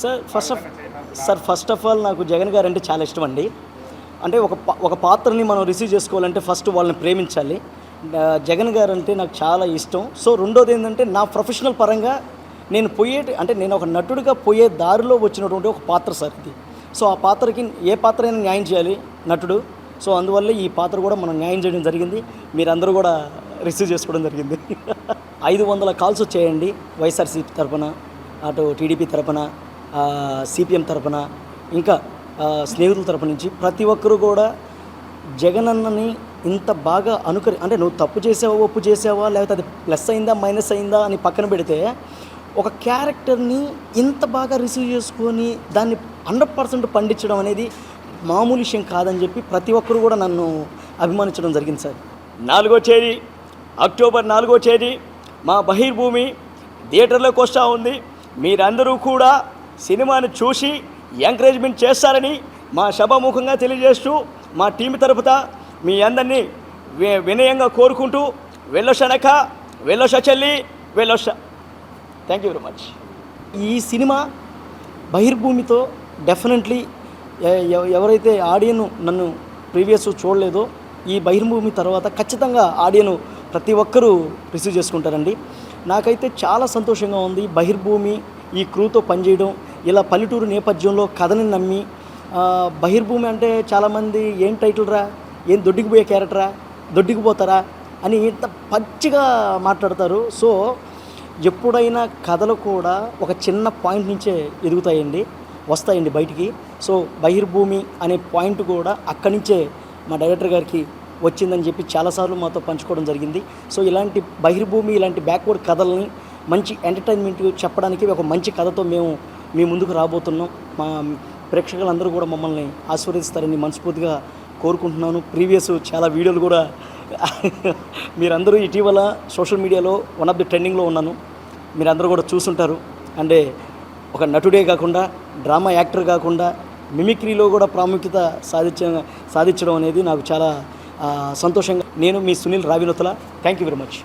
Sir first of sir first of all నాకు జగన్ గారు అంటే చాలా ఇష్టం అండి. అంటే ఒక ఒక పాత్రని మనం రిసీవ్ చేసుకోవాలంటే ఫస్ట్ వాళ్ళని ప్రేమించాలి. జగన్ గారు అంటే నాకు చాలా ఇష్టం. సో రెండోది ఏంటంటే నా ప్రొఫెషనల్ పరంగా నేను పోయే అంటే నేను ఒక నటుడిగా పోయే దారిలో వచ్చినటువంటి ఒక పాత్ర సార్ ఇది. సో ఆ పాత్రకి ఏ పాత్ర అయినా న్యాయం చేయాలి నటుడు. సో అందువల్ల ఈ పాత్ర కూడా మనం న్యాయం చేయడం జరిగింది. మీరందరూ కూడా రిసీవ్ చేసుకోవడం జరిగింది. ఐదు వందల కాల్స్ వచ్చాయండి వైఎస్ఆర్సీపీ తరపున అటు టీడీపీ తరపున. సిపిఎం తరఫున ఇంకా స్నేహితుల తరపు నుంచి ప్రతి ఒక్కరూ కూడా జగనన్నని ఇంత బాగా అనుకరి అంటే నువ్వు తప్పు చేసావా ఒప్పు చేసావా లేకపోతే అది ప్లస్ అయిందా మైనస్ అయిందా అని పక్కన పెడితే ఒక క్యారెక్టర్ని ఇంత బాగా రిసీవ్ చేసుకొని దాన్ని హండ్రెడ్ పర్సెంట్ పండించడం అనేది మామూలు విషయం కాదని చెప్పి ప్రతి ఒక్కరు కూడా నన్ను అభిమానించడం జరిగింది సార్. నాలుగో తేదీ అక్టోబర్ నాలుగో తేదీ మా బహిర్భూమి థియేటర్లోకి వస్తూ ఉంది. మీరందరూ కూడా సినిమాని చూసి ఎంకరేజ్మెంట్ చేస్తారని మా సభాముఖంగా తెలియజేస్తూ మా టీం తరపుత మీ అందరినీ వి- వినయంగా కోరుకుంటూ వెళ్ళొషనక వెళ్ళొష చెల్లి వెళ్ళొష థ్యాంక్ యూ వెరీ మచ్ ఈ సినిమా బహిర్భూమితో డెఫినెట్లీ ఎవరైతే ఆడియన్ నన్ను ప్రీవియస్ చూడలేదో ఈ బహిర్భూమి తర్వాత ఖచ్చితంగా ఆడియను ప్రతి ఒక్కరూ రిసీవ్ చేసుకుంటారండి. నాకైతే చాలా సంతోషంగా ఉంది బహిర్భూమి ఈ క్రూతో పనిచేయడం. ఇలా పల్లెటూరు నేపథ్యంలో కథని నమ్మి బహిర్భూమి అంటే చాలామంది ఏం టైటిల్ రా? ఏం దొడ్డికి పోయే క్యారెక్టరా దొడ్డికి పోతారా? అని ఇంత పచ్చిగా మాట్లాడతారు. సో ఎప్పుడైనా కథలు కూడా ఒక చిన్న పాయింట్ నుంచే ఎదుగుతాయండి వస్తాయండి బయటికి. సో బహిర్భూమి అనే పాయింట్ కూడా అక్కడి నుంచే మా డైరెక్టర్ గారికి వచ్చిందని చెప్పి చాలాసార్లు మాతో పంచుకోవడం జరిగింది. సో ఇలాంటి బహిర్భూమి ఇలాంటి బ్యాక్వర్డ్ కథల్ని మంచి ఎంటర్టైన్మెంట్ చెప్పడానికి ఒక మంచి కథతో మేము మీ ముందుకు రాబోతున్నాం. మా ప్రేక్షకులందరూ కూడా మమ్మల్ని ఆశీర్వదిస్తారని మనస్ఫూర్తిగా కోరుకుంటున్నాను. ప్రీవియస్ చాలా వీడియోలు కూడా మీరందరూ ఇటీవల సోషల్ మీడియాలో వన్ ఆఫ్ ది ట్రెండింగ్లో ఉన్నాను. మీరందరూ కూడా చూసుంటారు. అంటే ఒక నటుడే కాకుండా డ్రామా యాక్టర్ కాకుండా మిమిక్రీలో కూడా ప్రాముఖ్యత సాధించ సాధించడం అనేది నాకు చాలా సంతోషంగా నేను మీ Sunil Ravinuthala thank you very much